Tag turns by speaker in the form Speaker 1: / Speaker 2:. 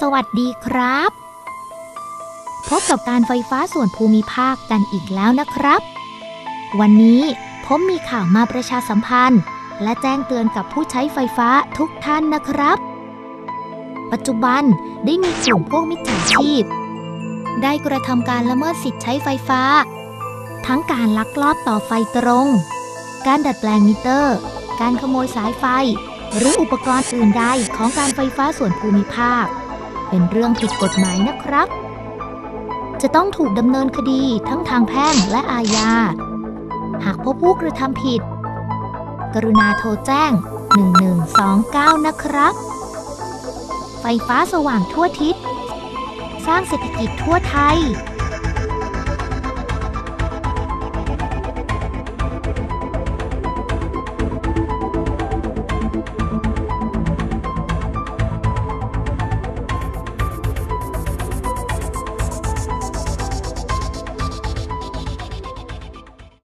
Speaker 1: สวัสดีครับ พบกับการไฟฟ้าส่วนภูมิภาคกันอีกแล้วนะครับ วันนี้ผมมีข่าวมาประชาสัมพันธ์ และแจ้งเตือนกับผู้ใช้ไฟฟ้าทุกท่านนะครับ ปัจจุบันได้มีกลุ่มพวกมิจฉาชีพ ได้กระทำการละเมิดสิทธิ์ใช้ไฟฟ้า ทั้งการลักลอบต่อไฟตรง การดัดแปลงมิเตอร์ การขโมยสายไฟ หรืออุปกรณ์อื่นใดของการไฟฟ้าส่วนภูมิภาค เป็นเรื่องผิดกฎหมายนะครับ จะต้องถูกดำเนินคดีทั้งทางแพ่งและอาญา หากพบผู้กระทำผิด กรุณาโทรแจ้ง 1129 นะครับ ไฟฟ้าสว่างทั่วทิศ สร้างเศรษฐกิจทั่วไทย